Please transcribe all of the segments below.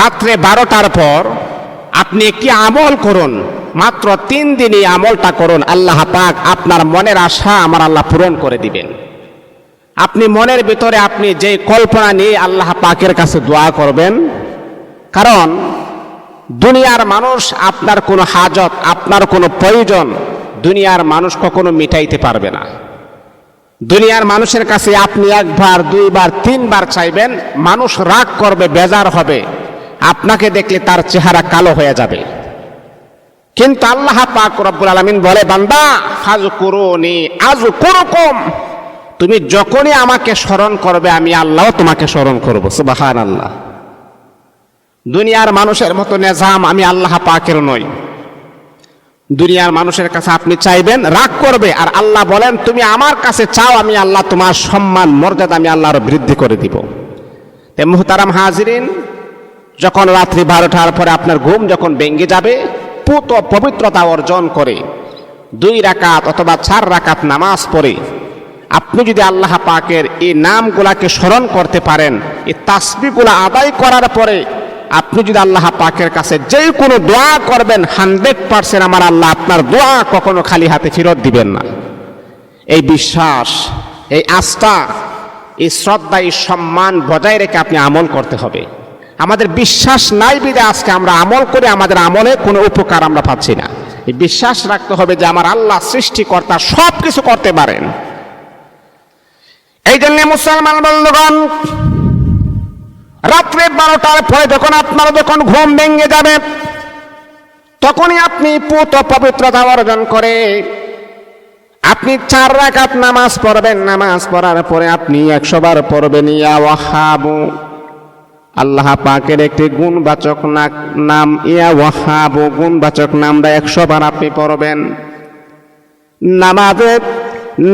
রাত্রে বারোটার পর আপনি একটি আমল করুন? মাত্র তিন দিনই আমলটা করুন। আল্লাহ পাক আপনার মনের আশা আমার আল্লাহ পূরণ করে দিবেন। আপনি মনের ভিতরে আপনি যে কল্পনা নিয়ে আল্লাহ পাকের কাছে দোয়া করবেন, কারণ দুনিয়ার মানুষ আপনার কোনো হাজত, আপনার কোনো প্রয়োজন দুনিয়ার মানুষ কখনো মিটাইতে পারবে না। দুনিয়ার মানুষের কাছে আপনি একবার, দুইবার, তিনবার চাইবেন, মানুষ রাগ করবে, বেজার হবে। আপনাকে দেখলে তার চেহারা কালো হয়ে যাবে। কিন্তু আল্লাহ পাক রব্বুল আলমিন বলে, বান্দা ফাজ করুনি আজ করুকম তুমি যখনই আমাকে স্মরণ করবে, আমি আল্লাহ তোমাকে স্মরণ করব। সুবাহান আল্লাহ দুনিয়ার মানুষের মতো নেজাম আমি আল্লাহ পাকের নই। দুনিয়ার মানুষের কাছে আপনি চাইবেন, রাগ করবে, আর আল্লাহ বলেন, তুমি আমার কাছে চাও, আমি আল্লাহ তোমার সম্মান, মর্যাদা আমি আল্লাহর বৃদ্ধি করে দিব। তে মুহতারাম হাজিরিন যখন রাত্রি বারোটার পরে আপনার ঘুম যখন ভেঙে যাবে, পুত পবিত্রতা অর্জন করে দুই রাকাত অথবা চার রাকাত নামাজ পড়ে। আপনি যদি আল্লাহ পাকের এই নামগুলাকে স্মরণ করতে পারেন, এই তাসবিগুলা আদায় করার পরে আপনি যদি আল্লাহ পাকের কাছে যে কোনো দোয়া করবেন, হান্ড্রেড পার্সেন্ট আমার আল্লাহ আপনার দোয়া কখনো খালি হাতে ফেরত দিবেন না। এই বিশ্বাস, এই আস্থা, এই শ্রদ্ধা, এই সম্মান বজায় রেখে আপনি আমল করতে হবে। আমাদের বিশ্বাস নাই বিদে আজকে আমরা আমল করে আমাদের আমলে কোনো উপকার আমরা পাচ্ছি না। এই বিশ্বাস রাখতে হবে যে আমার আল্লাহ সৃষ্টিকর্তা সব কিছু করতে পারেন। এই জন্য মুসলমান বন্ধুগণ, রাত্রে বারোটার পরে যখন আপনার যখন ঘুম ভেঙে যাবে, তখনই আপনি পুত পবিত্রতা অর্জন করে আপনি চার রাকাত নামাজ পড়বেন। নামাজ পড়ার পরে আপনি একশো বার পড়বেন, ইয়া ওয়াহাবু। আল্লাহ পাকের একটি গুণবাচক নাম ইয়া ওয়াহাবু গুণবাচক নামটা একশো বার আপনি পড়বেন। নামাজের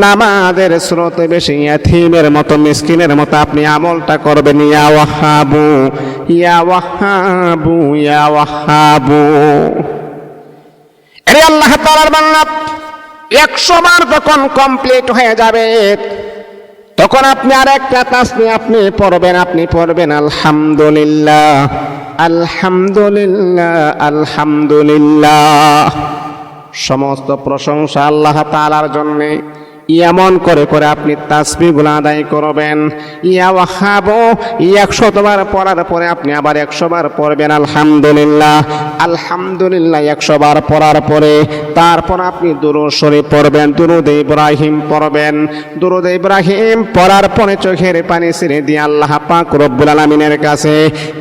নামাজের স্রোতে বেশি থিমের মতো, মিসকিনের মতো আপনি আমলটা করবেন। ইয়া ওয়াহাবু ইয়া ওয়াহাবু ইয়া ওয়াহাবু। আল্লাহ তাআলার বান্দা, একশো বার যখন কমপ্লিট হয়ে যাবে তখন আপনি আর একটা তাসমি আপনি পড়বেন আপনি পড়বেন, আলহামদুলিল্লাহ আলহামদুলিল্লাহ আলহামদুলিল্লাহ। সমস্ত প্রশংসা আল্লাহ তালার জন্যে। এমন করে করে আপনি তাসবিগুলো আদায় করবেন। ইয়া একশো বার পড়ার পরে আপনি আবার একশো বার পড়বেন, আলহামদুলিল্লাহ। আলহামদুলিল্লাহ একশো বার পড়ার পরে তারপর আপনি দুরুদ শরীফ পড়বেন, দুরুদ ইব্রাহিম পড়বেন। দুরুদ ইব্রাহিম পড়ার পরে চোখের পানি ছেড়ে দিয়ে আল্লাহ পাক রব্বুল আলমিনের কাছে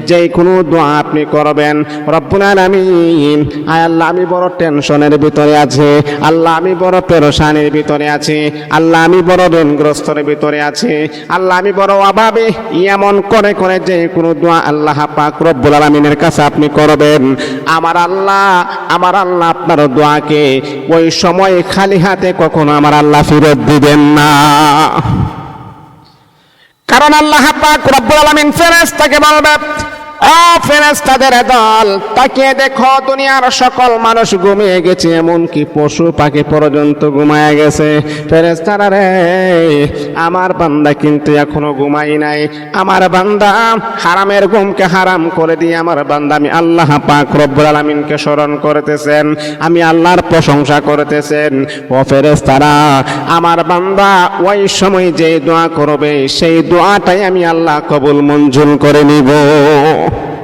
যে কোনো দোয়া আপনি করবেন। রব্বুল আলমিন, আয় আল্লাহ, আমি বড় টেনশনের ভিতরে আছে, আল্লাহ, আমি বড় পেরোসানের ভিতরে আছি। আল্লাহ আমি বড় ঋণগ্রস্তর ভিতরে আছি। আল্লাহ আমি বড় অভাবে। এমন করে করে যে কোনো দোয়া আল্লাহ পাক রব্বুল আলমিনের কাছে আপনি করবেন। আমার আল্লাহ আমার আল্লাহ আপনার দোয়াকে ওই সময় খালি হাতে কখনো আমার আল্লাহ ফেরত দিবেন না। কারণ আল্লাহ পাক রব্বুল আলামিন ফেরেশতাকে বলবে ও ফেরেশতাদের দল, তাকিয়ে দেখো দুনিয়ার সকল মানুষ ঘুমিয়ে গেছে, এমনকি পশু পাখি পর্যন্ত ঘুমায় গেছে। ফেরেশতারা রে, আমার বান্দা কিন্তু এখনও ঘুমাই নাই। আমার বান্দা হারামের ঘুমকে হারাম করে দিয়ে আমার বান্দা আমি আল্লাহ পাক রব্বুল আলামিনকে স্মরণ করতেছেন, আমি আল্লাহর প্রশংসা করতেছেন। ও ফেরেশতারা, আমার বান্দা ওই সময় যে দোয়া করবে, সেই দোয়াটাই আমি আল্লাহ কবুল মঞ্জুর করে নিব।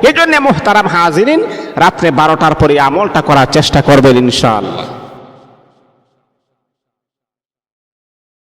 এই জন্য মোহতারাম হাজিরিন রাত্রে বারোটার পরে আমলটা করার চেষ্টা করবেন ইনশাআল্লাহ।